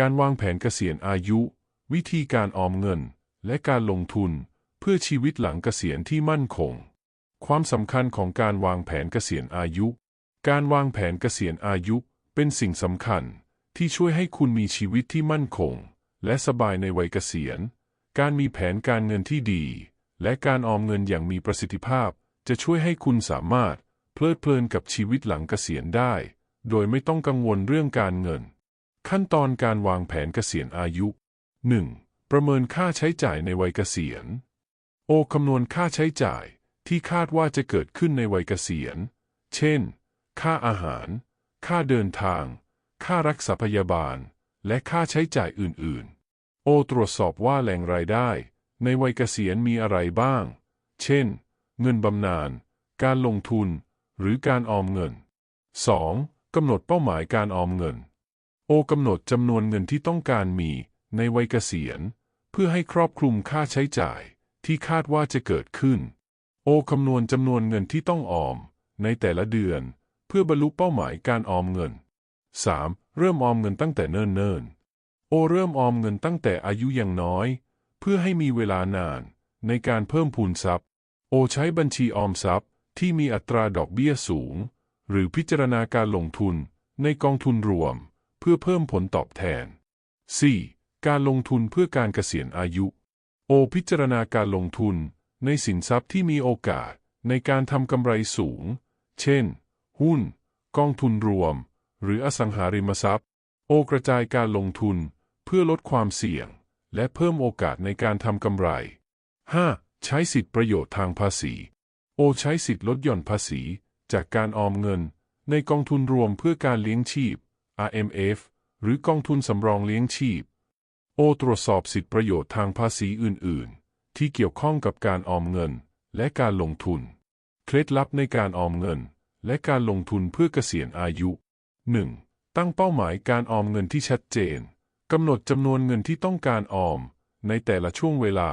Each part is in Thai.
การวางแผนเกษียณอายุ วิธีการออมเงิน และการลงทุน เพื่อชีวิตหลังเกษียณที่มั่นคง ความสำคัญของการวางแผนเกษียณอายุ การวางแผนเกษียณอายุ เป็นสิ่งสำคัญที่ช่วยให้คุณมีชีวิตที่มั่นคง และสบายในวัยเกษียณ การมีแผนการเงินที่ดี และการออมเงินอย่างมีประสิทธิภาพ จะช่วยให้คุณสามารถเพลิดเพลินกับชีวิตหลังเกษียณได้ โดยไม่ต้องกังวลเรื่องการเงิน ขั้นตอนการวางแผนเกษียณอายุ 1. ประเมินค่าใช้จ่ายในวัยเกษียณ โอคำนวณค่าใช้จ่ายที่คาดว่าจะเกิดขึ้นในวัยเกษียณ เช่น ค่าอาหาร ค่าเดินทาง ค่ารักษาพยาบาล และค่าใช้จ่ายอื่น ๆ โอตรวจสอบว่าแหล่งรายได้ ในวัยเกษียณมีอะไรบ้าง เช่น เงินบำนาญ การลงทุน หรือการออมเงิน 2. กำหนดเป้าหมายการออมเงิน โอกำหนดจำนวนเงินที่ต้องการมีในวัยเกษียณ เพื่อให้ครอบคลุมค่าใช้จ่ายที่คาดว่าจะเกิดขึ้น โอคำนวณจำนวนเงินที่ต้องออม ในแต่ละเดือน เพื่อบรรลุเป้าหมายการออมเงิน 3. เริ่มออมเงินตั้งแต่เนิ่นๆ โอเริ่มออมเงินตั้งแต่อายุยังน้อย เพื่อให้มีเวลานาน ในการเพิ่มพูนทรัพย์ โอใช้บัญชีออมทรัพย์ที่มีอัตราดอกเบี้ยสูง หรือพิจารณาการลงทุนในกองทุนรวม เพื่อเพิ่มผลตอบแทน 4. การลงทุนเพื่อการเกษียณอายุ โอพิจารณาการลงทุนในสินทรัพย์ที่มีโอกาสในการทำกำไรสูง เช่น หุ้น กองทุนรวม หรืออสังหาริมทรัพย์ โอกระจายการลงทุนเพื่อลดความเสี่ยง และเพิ่มโอกาสในการทำกำไร 5. ใช้สิทธิประโยชน์ทางภาษี โอใช้สิทธิลดหย่อนภาษี จากการออมเงิน ในกองทุนรวมเพื่อการเลี้ยงชีพ RMF หรือกองทุนสำรองเลี้ยงชีพ โอตรวจสอบสิทธิประโยชน์ทางภาษีอื่น ๆ ที่เกี่ยวข้องกับการออมเงินและการลงทุน เคล็ดลับในการออมเงินและการลงทุนเพื่อเกษียณอายุ 1. ตั้งเป้าหมายการออมเงินที่ชัดเจน กำหนดจำนวนเงินที่ต้องการออม ในแต่ละช่วงเวลา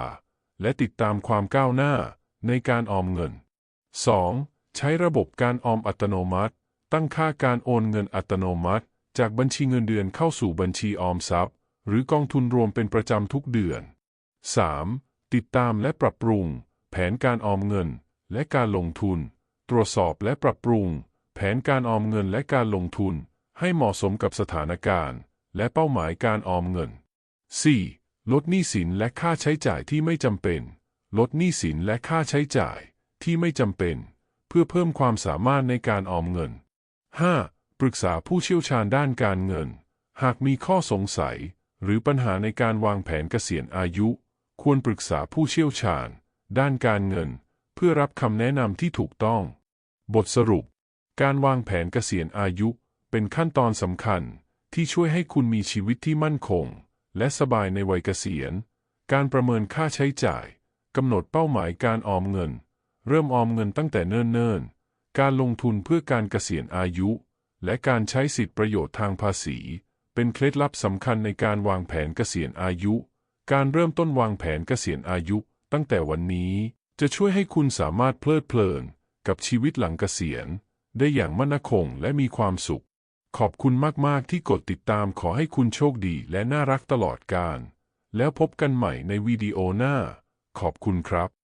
และติดตามความก้าวหน้าในการออมเงิน 2. ใช้ระบบการออมอัตโนมัติ ตั้งค่าการโอนเงินอัตโนมัติ จากบัญชีเงินเดือนเข้าสู่บัญชีออมทรัพย์ หรือกองทุนรวมเป็นประจำทุกเดือน 3. ติดตามและปรับปรุง แผนการออมเงิน และการลงทุน ตรวจสอบและปรับปรุง แผนการออมเงินและการลงทุน ให้เหมาะสมกับสถานการณ์ และเป้าหมายการออมเงิน 4. ลดหนี้สินและค่าใช้จ่ายที่ไม่จำเป็น ลดหนี้สินและค่าใช้จ่ายที่ไม่จำเป็น เพื่อเพิ่มความสามารถในการออมเงิน 5. ปรึกษาผู้เชี่ยวชาญด้านการเงิน หากมีข้อสงสัย หรือปัญหาในการวางแผนเกษียณอายุ ควรปรึกษาผู้เชี่ยวชาญ ด้านการเงิน เพื่อรับคำแนะนำที่ถูกต้อง บทสรุป การวางแผนเกษียณอายุ เป็นขั้นตอนสำคัญที่ช่วยให้คุณมีชีวิตที่มั่นคง และสบายในวัยเกษียณ การประเมินค่าใช้จ่ายกำหนดเป้าหมายการออมเงิน เริ่มออมเงินตั้งแต่เนิ่นๆ การลงทุนเพื่อการเกษียณอายุ และการใช้สิทธิประโยชน์ทางภาษี เป็นเคล็ดลับสำคัญในการวางแผนเกษียณอายุ การเริ่มต้นวางแผนเกษียณอายุ ตั้งแต่วันนี้จะช่วยให้คุณสามารถเพลิดเพลิน กับชีวิตหลังเกษียณ ได้อย่างมั่นคงและมีความสุข ขอบคุณมาก ๆ ที่กดติดตามขอให้คุณโชคดีและน่ารักตลอดกาลแล้วพบกันใหม่ในวิดีโอหน้า ขอบคุณครับ